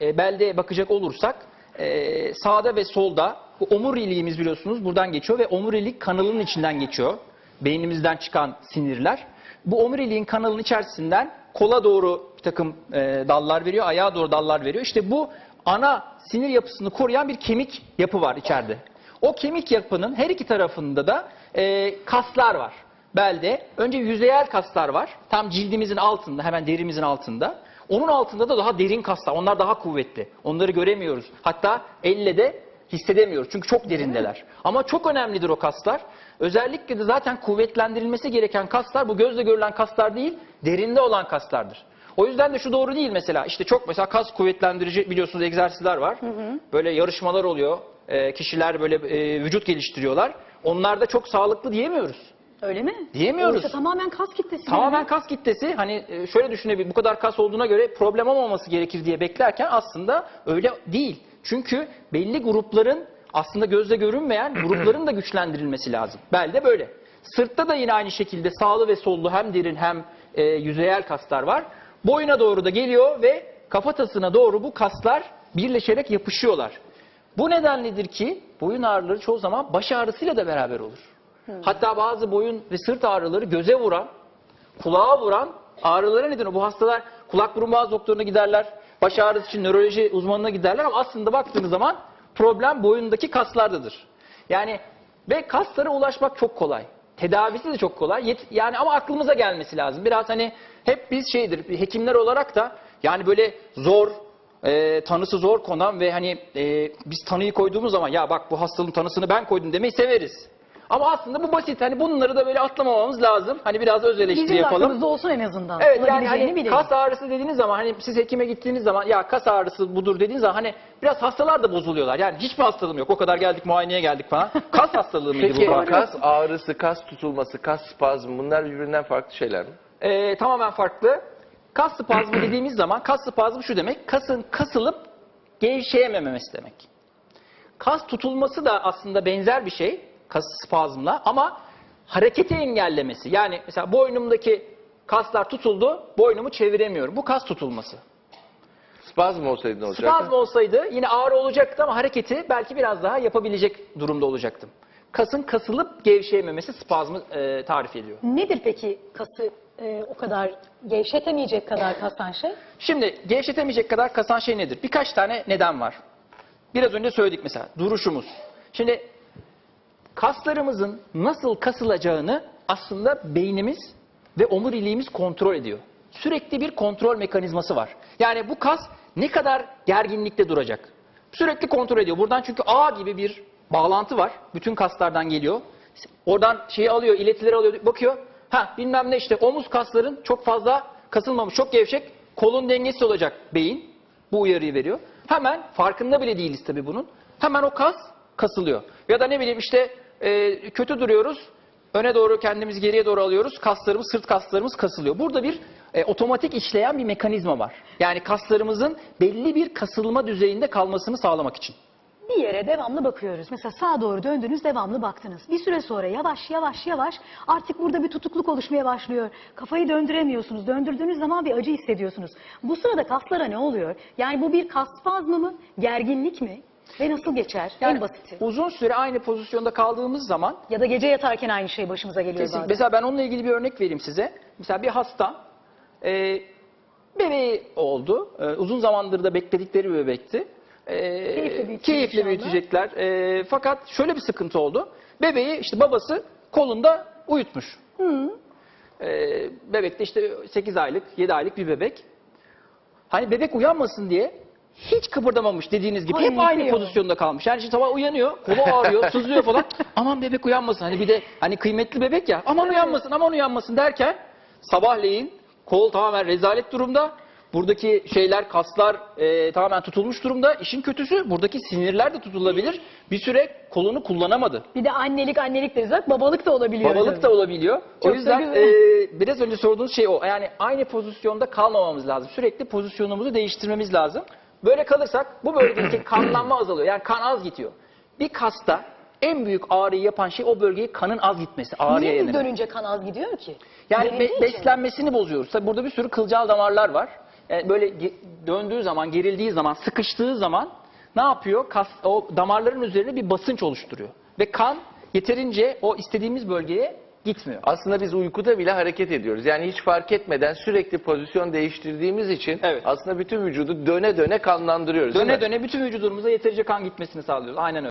e, belde bakacak olursak e, sağda ve solda bu omuriliğimiz biliyorsunuz buradan geçiyor ve omurilik kanalının içinden geçiyor. Beynimizden çıkan sinirler. Bu omuriliğin kanalının içerisinden kola doğru bir takım e, dallar veriyor, ayağa doğru dallar veriyor. İşte bu ana sinir yapısını koruyan bir kemik yapı var içeride. O kemik yapının her iki tarafında da e, kaslar var. Belde önce yüzeyel kaslar var. Tam cildimizin altında, hemen derimizin altında. Onun altında da daha derin kaslar. Onlar daha kuvvetli. Onları göremiyoruz. Hatta elle de hissedemiyoruz. Çünkü çok derindeler. Ama çok önemlidir o kaslar. Özellikle de zaten kuvvetlendirilmesi gereken kaslar bu gözle görülen kaslar değil, derinde olan kaslardır. O yüzden de şu doğru değil mesela. İşte çok mesela kas kuvvetlendirici biliyorsunuz egzersizler var. Böyle yarışmalar oluyor. Ee, kişiler böyle e, vücut geliştiriyorlar. Onlar da çok sağlıklı diyemiyoruz. Öyle mi? Diyemiyoruz. Oysa tamamen kas kitlesi. Tamamen kas kitlesi hani e, şöyle düşünebilir bu kadar kas olduğuna göre problem olmaması gerekir diye beklerken aslında öyle değil. Çünkü belli grupların aslında gözle görünmeyen grupların da güçlendirilmesi lazım. Belde böyle. Sırtta da yine aynı şekilde sağlı ve sollu hem derin hem e, yüzeyel kaslar var. Boyuna doğru da geliyor ve kafatasına doğru bu kaslar birleşerek yapışıyorlar. Bu nedenledir ki boyun ağrıları çoğu zaman baş ağrısıyla da beraber olur. Hatta bazı boyun ve sırt ağrıları göze vuran, kulağa vuran ağrılara neden olur. Bu hastalar kulak burun boğaz doktoruna giderler. Baş ağrısı için nöroloji uzmanına giderler ama aslında baktığınız zaman problem boyundaki kaslardadır. Yani ve kaslara ulaşmak çok kolay. Tedavisi de çok kolay. Yet- yani ama aklımıza gelmesi lazım. Biraz hani hep biz şeydir hekimler olarak da yani böyle zor e, tanısı zor konan ve hani e, biz tanıyı koyduğumuz zaman ya bak bu hastalığın tanısını ben koydum demeyi severiz. Ama aslında bu basit. Hani bunları da böyle atlamamamız lazım. Hani biraz öz eleştiri Bizim yapalım. aklımızda olsun en azından. Evet yani hani bilelim. kas ağrısı dediğiniz zaman hani siz hekime gittiğiniz zaman ya kas ağrısı budur dediğiniz zaman hani biraz hastalar da bozuluyorlar. Yani hiçbir hastalığım yok. O kadar geldik muayeneye geldik falan. Kas hastalığı mıydı Peki bu? kas ağrısı, kas tutulması, kas spazmı bunlar birbirinden farklı şeyler mi? Ee, tamamen farklı. Kas spazmı dediğimiz zaman kas spazmı şu demek. Kasın kasılıp gevşeyememesi demek. Kas tutulması da aslında benzer bir şey kas spazmla ama hareketi engellemesi. Yani mesela boynumdaki kaslar tutuldu, boynumu çeviremiyorum. Bu kas tutulması. Spazm olsaydı ne olacaktı? Spazm olsaydı yine ağrı olacaktı ama hareketi belki biraz daha yapabilecek durumda olacaktım. Kasın kasılıp gevşeyememesi spazmı e, tarif ediyor. Nedir peki kası e, o kadar gevşetemeyecek kadar kasan şey? Şimdi gevşetemeyecek kadar kasan şey nedir? Birkaç tane neden var. Biraz önce söyledik mesela duruşumuz. Şimdi kaslarımızın nasıl kasılacağını aslında beynimiz ve omuriliğimiz kontrol ediyor. Sürekli bir kontrol mekanizması var. Yani bu kas ne kadar gerginlikte duracak? Sürekli kontrol ediyor. Buradan çünkü ağ gibi bir bağlantı var. Bütün kaslardan geliyor. Oradan şeyi alıyor, iletileri alıyor, bakıyor. Ha bilmem ne işte omuz kasların çok fazla kasılmamış, çok gevşek. Kolun dengesi olacak beyin. Bu uyarıyı veriyor. Hemen farkında bile değiliz tabii bunun. Hemen o kas kasılıyor. Ya da ne bileyim işte e, kötü duruyoruz. Öne doğru kendimiz geriye doğru alıyoruz. Kaslarımız, sırt kaslarımız kasılıyor. Burada bir e, otomatik işleyen bir mekanizma var. Yani kaslarımızın belli bir kasılma düzeyinde kalmasını sağlamak için. Bir yere devamlı bakıyoruz. Mesela sağa doğru döndünüz, devamlı baktınız. Bir süre sonra yavaş yavaş yavaş artık burada bir tutukluk oluşmaya başlıyor. Kafayı döndüremiyorsunuz. Döndürdüğünüz zaman bir acı hissediyorsunuz. Bu sırada kaslara ne oluyor? Yani bu bir kas spazmı mı? Gerginlik mi? Ve nasıl geçer? Yani en basiti. uzun süre aynı pozisyonda kaldığımız zaman Ya da gece yatarken aynı şey başımıza geliyor Kesin. bazen. Mesela ben onunla ilgili bir örnek vereyim size. Mesela bir hasta e, bebeği oldu. E, uzun zamandır da bekledikleri bir bebekti. E, Keyifle büyütecekler. E, fakat şöyle bir sıkıntı oldu. Bebeği işte babası kolunda uyutmuş. E, bebek de işte 8 aylık, 7 aylık bir bebek. Hani bebek uyanmasın diye hiç kıpırdamamış dediğiniz gibi. Ay, Hep aynı kıyamam. pozisyonda kalmış. Yani şimdi sabah uyanıyor, kolu ağrıyor, sızlıyor falan. Aman bebek uyanmasın. Hani bir de hani kıymetli bebek ya. Aman uyanmasın, aman uyanmasın derken sabahleyin kol tamamen rezalet durumda. Buradaki şeyler, kaslar e, tamamen tutulmuş durumda. İşin kötüsü buradaki sinirler de tutulabilir. Bir süre kolunu kullanamadı. Bir de annelik annelik deriz. Bak babalık da olabiliyor. Babalık da olabiliyor. Çok o yüzden e, biraz önce sorduğunuz şey o. Yani aynı pozisyonda kalmamamız lazım. Sürekli pozisyonumuzu değiştirmemiz lazım. Böyle kalırsak bu bölgedeki kanlanma azalıyor. Yani kan az gidiyor. Bir kasta en büyük ağrıyı yapan şey o bölgeye kanın az gitmesi. Ağrıya Niye yönelik. dönünce kan az gidiyor ki? Yani be- için. beslenmesini bozuyoruz. Tabii burada bir sürü kılcal damarlar var. e, böyle ge- döndüğü zaman, gerildiği zaman, sıkıştığı zaman ne yapıyor? Kas, o damarların üzerine bir basınç oluşturuyor. Ve kan yeterince o istediğimiz bölgeye gitmiyor. Aslında biz uykuda bile hareket ediyoruz. Yani hiç fark etmeden sürekli pozisyon değiştirdiğimiz için Evet. aslında bütün vücudu döne döne kanlandırıyoruz. değil Döne döne bütün vücudumuza yeterince kan gitmesini sağlıyoruz. Aynen öyle.